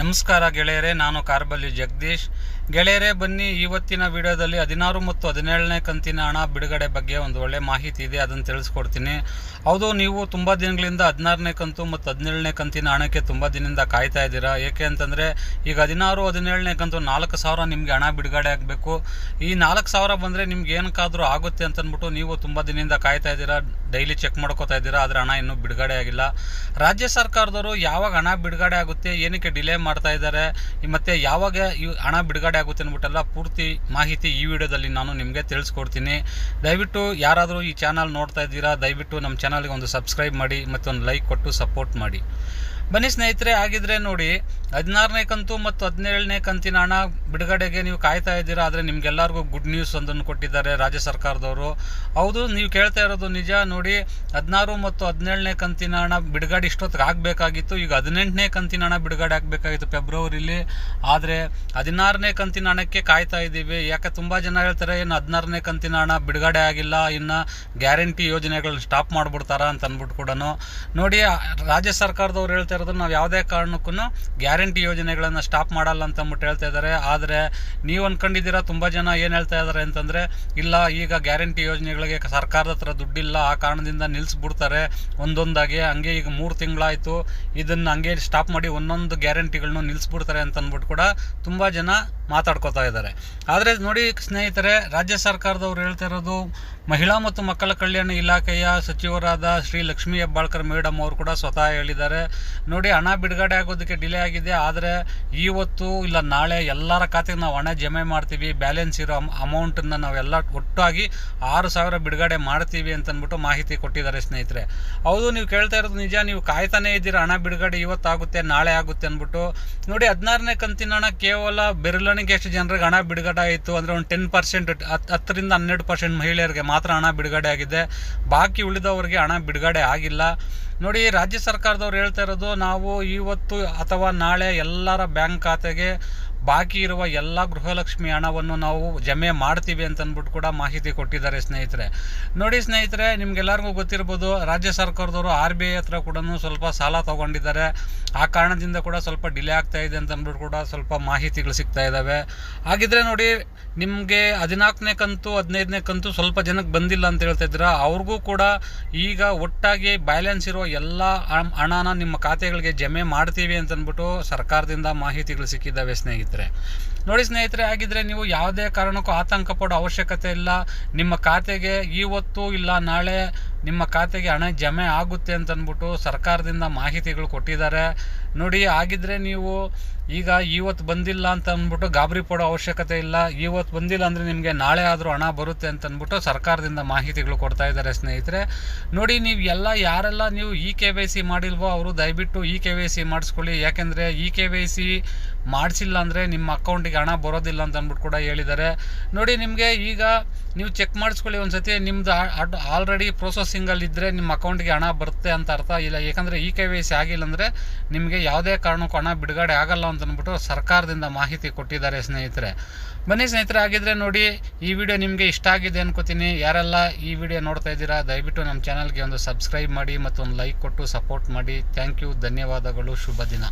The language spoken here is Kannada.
ನಮಸ್ಕಾರ ಗೆಳೆಯರೇ, ನಾನು ಕಾರ್ಬಲ್ಲಿ ಜಗದೀಶ್. ಗೆಳೆಯರೇ, ಬನ್ನಿ ಇವತ್ತಿನ ವಿಡಿಯೋದಲ್ಲಿ ಹದಿನಾರು ಮತ್ತು ಹದಿನೇಳನೇ ಕಂತಿನ ಹಣ ಬಿಡುಗಡೆ ಬಗ್ಗೆ ಒಂದು ಒಳ್ಳೆ ಮಾಹಿತಿ ಇದೆ, ಅದನ್ನು ತಿಳಿಸ್ಕೊಡ್ತೀನಿ. ಹೌದು, ನೀವು ತುಂಬ ದಿನಗಳಿಂದ ಹದಿನಾರನೇ ಕಂತು ಮತ್ತು ಹದಿನೇಳನೇ ಕಂತಿನ ಹಣಕ್ಕೆ ತುಂಬ ದಿನದಿಂದ ಕಾಯ್ತಾ ಇದ್ದೀರಾ? ಏಕೆ ಅಂತಂದರೆ, ಈಗ ಹದಿನಾರು, ಹದಿನೇಳನೇ ಕಂತು ನಾಲ್ಕು ಸಾವಿರ ನಿಮಗೆ ಹಣ ಬಿಡುಗಡೆ ಆಗಬೇಕು. ಈ ನಾಲ್ಕು ಸಾವಿರ ಬಂದರೆ ನಿಮ್ಗೆ ಏನಕ್ಕಾದರೂ ಆಗುತ್ತೆ ಅಂತಂದ್ಬಿಟ್ಟು ನೀವು ತುಂಬ ದಿನದಿಂದ ಕಾಯ್ತಾ ಇದ್ದೀರಾ? ಡೈಲಿ ಚೆಕ್ ಮಾಡ್ಕೋತಾ ಇದ್ದೀರಾ? ಆದರೆ ಹಣ ಇನ್ನೂ ಬಿಡುಗಡೆ ಆಗಿಲ್ಲ. ರಾಜ್ಯ ಸರ್ಕಾರದವರು ಯಾವಾಗ ಹಣ ಬಿಡುಗಡೆ ಆಗುತ್ತೆ, ಏನಕ್ಕೆ ಡಿಲೇ ಮಾಡ್ತಾ ಇದ್ದಾರೆ. ಮತ್ತು ಯಾವಾಗ ಇವು ಹಣ ಬಿಡುಗಡೆ ಆಗುತ್ತೆ ಅಂದ್ಬಿಟ್ಟೆಲ್ಲ ಪೂರ್ತಿ ಮಾಹಿತಿ ಈ ವಿಡಿಯೋದಲ್ಲಿ ನಾನು ನಿಮಗೆ ತಿಳಿಸ್ಕೊಡ್ತೀನಿ. ದಯವಿಟ್ಟು ಯಾರಾದರೂ ಈ ಚಾನಲ್ ನೋಡ್ತಾ ಇದ್ದೀರಾ, ದಯವಿಟ್ಟು ನಮ್ಮ ಚಾನಲ್ಗೆ ಒಂದು ಸಬ್ಸ್ಕ್ರೈಬ್ ಮಾಡಿ ಮತ್ತು ಒಂದು ಲೈಕ್ ಕೊಟ್ಟು ಸಪೋರ್ಟ್ ಮಾಡಿ. ಬನ್ನಿ ಸ್ನೇಹಿತರೆ ಆಗಿದ್ರೆ ನೋಡಿ, ಹದಿನಾರನೇ ಕಂತು ಮತ್ತು ಹದಿನೇಳನೇ ಕಂತಿನ ಹಣ ಬಿಡುಗಡೆಗೆ ನೀವು ಕಾಯ್ತಾ ಇದ್ದೀರಾ, ಆದರೆ ನಿಮ್ಗೆಲ್ಲರಿಗೂ ಗುಡ್ ನ್ಯೂಸ್ ಒಂದನ್ನು ಕೊಟ್ಟಿದ್ದಾರೆ ರಾಜ್ಯ ಸರ್ಕಾರದವರು. ಹೌದು, ನೀವು ಕೇಳ್ತಾ ಇರೋದು ನಿಜ. ನೋಡಿ, ಹದಿನಾರು ಮತ್ತು ಹದಿನೇಳನೇ ಕಂತಿನ ಹಣ ಬಿಡುಗಡೆ ಇಷ್ಟೊತ್ತಿಗೆ ಆಗಬೇಕಾಗಿತ್ತು. ಈಗ ಹದಿನೆಂಟನೇ ಕಂತಿನ ಹಣ ಬಿಡುಗಡೆ ಆಗಬೇಕಾಗಿತ್ತು ಫೆಬ್ರವರಿಲಿ. ಆದರೆ ಹದಿನಾರನೇ ಕಂತಿನ ಹಣಕ್ಕೆ ಕಾಯ್ತಾ ಇದ್ದೀವಿ. ಯಾಕೆ ತುಂಬ ಜನ ಹೇಳ್ತಾರೆ ಏನು ಹದಿನಾರನೇ ಕಂತಿನ ಹಣ ಬಿಡುಗಡೆ ಆಗಿಲ್ಲ, ಇನ್ನು ಗ್ಯಾರಂಟಿ ಯೋಜನೆಗಳನ್ನ ಸ್ಟಾಪ್ ಮಾಡಿಬಿಡ್ತಾರ ಅಂತ ಅಂದ್ಬಿಟ್ಟು ಕೂಡ ನೋಡಿ, ರಾಜ್ಯ ಸರ್ಕಾರದವ್ರು ಹೇಳ್ತಾ ಇರೋದು ನಾವು ಯಾವುದೇ ಕಾರಣಕ್ಕೂ ಗ್ಯಾರಂಟಿ ಯೋಜನೆಗಳನ್ನು ಸ್ಟಾಪ್ ಮಾಡಲ್ಲ ಅಂತ ಅಂದ್ಬಿಟ್ಟು ಹೇಳ್ತಾ ಇದ್ದಾರೆ ಆದರೆ ನೀವು ಅಂದ್ಕೊಂಡಿದ್ದೀರಾ ತುಂಬ ಜನ ಏನು ಹೇಳ್ತಾ ಇದ್ದಾರೆ ಅಂತಂದರೆ, ಇಲ್ಲ, ಈಗ ಗ್ಯಾರಂಟಿ ಯೋಜನೆಗಳಿಗೆ ಸರ್ಕಾರದ ಹತ್ರ ದುಡ್ಡಿಲ್ಲ, ಆ ಕಾರಣದಿಂದ ನಿಲ್ಲಿಸ್ಬಿಡ್ತಾರೆ ಒಂದೊಂದಾಗಿ ಹಂಗೆ ಈಗ ಮೂರು ತಿಂಗಳಾಯಿತು. ಇದನ್ನು ಹಂಗೆ ಸ್ಟಾಪ್ ಮಾಡಿ ಒಂದೊಂದು ಗ್ಯಾರಂಟಿಗಳನ್ನೂ ನಿಲ್ಲಿಸ್ಬಿಡ್ತಾರೆ ಅಂತ ಅಂದ್ಬಿಟ್ಟು ಕೂಡ ತುಂಬ ಜನ ಮಾತಾಡ್ಕೋತಾ ಇದ್ದಾರೆ. ಆದರೆ ನೋಡಿ ಸ್ನೇಹಿತರೆ, ರಾಜ್ಯ ಸರ್ಕಾರದವ್ರು ಹೇಳ್ತಾ ಇರೋದು, ಮಹಿಳಾ ಮತ್ತು ಮಕ್ಕಳ ಕಲ್ಯಾಣ ಇಲಾಖೆಯ ಸಚಿವರಾದ ಶ್ರೀ ಲಕ್ಷ್ಮೀ ಹೆಬ್ಬಾಳ್ಕರ್ ಮೇಡಮ್ ಅವರು ಕೂಡ ಸ್ವತಃ ಹೇಳಿದ್ದಾರೆ. ನೋಡಿ ಹಣ ಬಿಡುಗಡೆ ಆಗೋದಕ್ಕೆ ಡಿಲೇ ಆಗಿದೆ. ಆದರೆ ಇವತ್ತು ಇಲ್ಲ, ನಾಳೆ ಎಲ್ಲರ ಖಾತೆಗೆ ನಾವು ಹಣ ಜಮೆ ಮಾಡ್ತೀವಿ. ಬ್ಯಾಲೆನ್ಸ್ ಇರೋ ಅಮೌಂಟನ್ನು ನಾವೆಲ್ಲ ಒಟ್ಟಾಗಿ ಆರು ಸಾವಿರ ಬಿಡುಗಡೆ ಮಾಡ್ತೀವಿ ಅಂತಂದ್ಬಿಟ್ಟು ಮಾಹಿತಿ ಕೊಟ್ಟಿದ್ದಾರೆ ಸ್ನೇಹಿತರೆ. ಹೌದು, ನೀವು ಕೇಳ್ತಾ ಇರೋದು ನಿಜ. ನೀವು ಕಾಯ್ತಾನೇ ಇದ್ದೀರಾ. ಹಣ ಬಿಡುಗಡೆ ಇವತ್ತಾಗುತ್ತೆ, ನಾಳೆ ಆಗುತ್ತೆ ಅಂದ್ಬಿಟ್ಟು ನೋಡಿ ಹದಿನಾರನೇ ಕಂತಿನ ಹಣ ಕೇವಲ ಬೆರಳಿಗೆ ಎಷ್ಟು ಜನರಿಗೆ ಹಣ ಬಿಡುಗಡೆ ಆಯಿತು ಅಂದರೆ ಒಂದು ಟೆನ್ ಪರ್ಸೆಂಟ್ ಹತ್ತರಿಂದ ಹನ್ನೆರಡು ಪರ್ಸೆಂಟ್ ಮಹಿಳೆಯರಿಗೆ ಮಾತ್ರ ಹಣ ಬಿಡುಗಡೆ ಆಗಿದೆ. ಬಾಕಿ ಉಳಿದವರಿಗೆ ಹಣ ಬಿಡುಗಡೆ ಆಗಿಲ್ಲ. ನೋಡಿ, ರಾಜ್ಯ ಸರ್ಕಾರದವ್ರು ಹೇಳ್ತಾ ಇರೋದು, ನಾವು ಇವತ್ತು ಅಥವಾ ನಾಳೆ ಎಲ್ಲರ ಬ್ಯಾಂಕ್ ಖಾತೆಗೆ ಬಾಕಿ ಇರುವ ಎಲ್ಲ ಗೃಹಲಕ್ಷ್ಮಿ ಹಣವನ್ನು ನಾವು ಜಮೆ ಮಾಡ್ತೀವಿ ಅಂತಂದ್ಬಿಟ್ಟು ಕೂಡ ಮಾಹಿತಿ ಕೊಟ್ಟಿದ್ದಾರೆ ಸ್ನೇಹಿತರೆ. ನೋಡಿ ಸ್ನೇಹಿತರೆ, ನಿಮ್ಗೆಲ್ಲರಿಗೂ ಗೊತ್ತಿರ್ಬೋದು, ರಾಜ್ಯ ಸರ್ಕಾರದವರು ಆರ್ ಬಿ ಐ ಹತ್ರ ಕೂಡ ಸ್ವಲ್ಪ ಸಾಲ ತಗೊಂಡಿದ್ದಾರೆ. ಆ ಕಾರಣದಿಂದ ಕೂಡ ಸ್ವಲ್ಪ ಡಿಲೇ ಆಗ್ತಾ ಇದೆ ಅಂತ ಅಂದ್ಬಿಟ್ಟು ಕೂಡ ಸ್ವಲ್ಪ ಮಾಹಿತಿಗಳು ಸಿಗ್ತಾ ಇದ್ದಾವೆ ಹಾಗಿದ್ರೆ ನೋಡಿ, ನಿಮಗೆ ಹದಿನಾಲ್ಕನೇ ಕಂತು, ಹದಿನೈದನೇ ಕಂತು ಸ್ವಲ್ಪ ಜನಕ್ಕೆ ಬಂದಿಲ್ಲ ಅಂತ ಹೇಳ್ತಾ ಇದ್ದೀರಾ? ಅವ್ರಿಗೂ ಕೂಡ ಈಗ ಒಟ್ಟಾಗಿ ಬ್ಯಾಲೆನ್ಸ್ ಇರೋ ಎಲ್ಲ ಹಣನ ನಿಮ್ಮ ಖಾತೆಗಳಿಗೆ ಜಮೆ ಮಾಡ್ತೀವಿ ಅಂತಂದ್ಬಿಟ್ಟು ಸರ್ಕಾರದಿಂದ ಮಾಹಿತಿಗಳು ಸಿಕ್ಕಿದ್ದಾವೆ ಸ್ನೇಹಿತರೆ. ನೋಡಿ ಸ್ನೇಹಿತರೆ ಆಗಿದ್ದರೆ ನೀವು ಯಾವುದೇ ಕಾರಣಕ್ಕೂ ಆತಂಕ ಪಡೋ ಅವಶ್ಯಕತೆ ಇಲ್ಲ. ನಿಮ್ಮ ಖಾತೆಗೆ ಇವತ್ತು ಇಲ್ಲ, ನಾಳೆ ನಿಮ್ಮ ಖಾತೆಗೆ ಹಣ ಜಮೆ ಆಗುತ್ತೆ ಅಂತ ಅಂದ್ಬಿಟ್ಟು ಸರ್ಕಾರದಿಂದ ಮಾಹಿತಿಗಳು ಕೊಟ್ಟಿದ್ದಾರೆ. ನೋಡಿ ಆಗಿದ್ದರೆ ನೀವು ಈಗ ಇವತ್ತು ಬಂದಿಲ್ಲ ಅಂತ ಅಂದ್ಬಿಟ್ಟು ಗಾಬರಿ ಪಡೋ ಅವಶ್ಯಕತೆ ಇಲ್ಲ. ಇವತ್ತು ಬಂದಿಲ್ಲ ಅಂದರೆ ನಿಮಗೆ ನಾಳೆ ಆದರೂ ಹಣ ಬರುತ್ತೆ ಅಂತ ಅಂದ್ಬಿಟ್ಟು ಸರ್ಕಾರದಿಂದ ಮಾಹಿತಿಗಳು ಕೊಡ್ತಾ ಇದ್ದಾರೆ ಸ್ನೇಹಿತರೆ. ನೋಡಿ, ನೀವು ಎಲ್ಲ ಯಾರೆಲ್ಲ ನೀವು ಇ ಕೆ ವೈ ಸಿ ಮಾಡಿಲ್ವೋ ಅವರು ದಯವಿಟ್ಟು ಇ ಕೆ ವೈ ಸಿ ಮಾಡಿಸ್ಕೊಳ್ಳಿ. ಯಾಕೆಂದರೆ ಇ ಕೆ ವೈ ಸಿ ಮಾಡಿಸಿಲ್ಲ ಅಂದರೆ ನಿಮ್ಮ ಅಕೌಂಟಿಗೆ ಹಣ ಬರೋದಿಲ್ಲ ಅಂತ ಅಂದ್ಬಿಟ್ಟು ಕೂಡ ಹೇಳಿದ್ದಾರೆ. ನೋಡಿ, ನಿಮಗೆ ಈಗ ನೀವು ಚೆಕ್ ಮಾಡಿಸ್ಕೊಳ್ಳಿ ಒಂದು ಸತಿ ನಿಮ್ಮದು ಆಲ್ರೆಡಿ ಪ್ರೊಸೆಸಿಂಗಲ್ಲಿದ್ದರೆ ನಿಮ್ಮ ಅಕೌಂಟಿಗೆ ಹಣ ಬರುತ್ತೆ ಅಂತ ಅರ್ಥ ಇಲ್ಲ. ಏಕೆಂದರೆ ಇ ಕೆ ವೈ ಸಿ ಆಗಿಲ್ಲ ಅಂದರೆ ನಿಮಗೆ ಯಾವುದೇ ಕಾರಣಕ್ಕೂ ಹಣ ಬಿಡುಗಡೆ ಆಗಲ್ಲ ಅಂತ ಅಂದ್ಬಿಟ್ಟು ಸರ್ಕಾರದಿಂದ ಮಾಹಿತಿ ಕೊಟ್ಟಿದ್ದಾರೆ ಸ್ನೇಹಿತರೆ. ಬನ್ನಿ ಸ್ನೇಹಿತರೆ ಆಗಿದ್ದರೆ ನೋಡಿ, ಈ ವಿಡಿಯೋ ನಿಮಗೆ ಇಷ್ಟ ಆಗಿದೆ ಅನ್ಕೋತೀನಿ. ಯಾರೆಲ್ಲ ಈ ವಿಡಿಯೋ ನೋಡ್ತಾ ಇದ್ದೀರಾ, ದಯವಿಟ್ಟು ನಮ್ಮ ಚಾನಲ್ಗೆ ಒಂದು ಸಬ್ಸ್ಕ್ರೈಬ್ ಮಾಡಿ ಮತ್ತು ಒಂದು ಲೈಕ್ ಕೊಟ್ಟು ಸಪೋರ್ಟ್ ಮಾಡಿ. ಥ್ಯಾಂಕ್ ಯು, ಧನ್ಯವಾದಗಳು, ಶುಭ ದಿನ.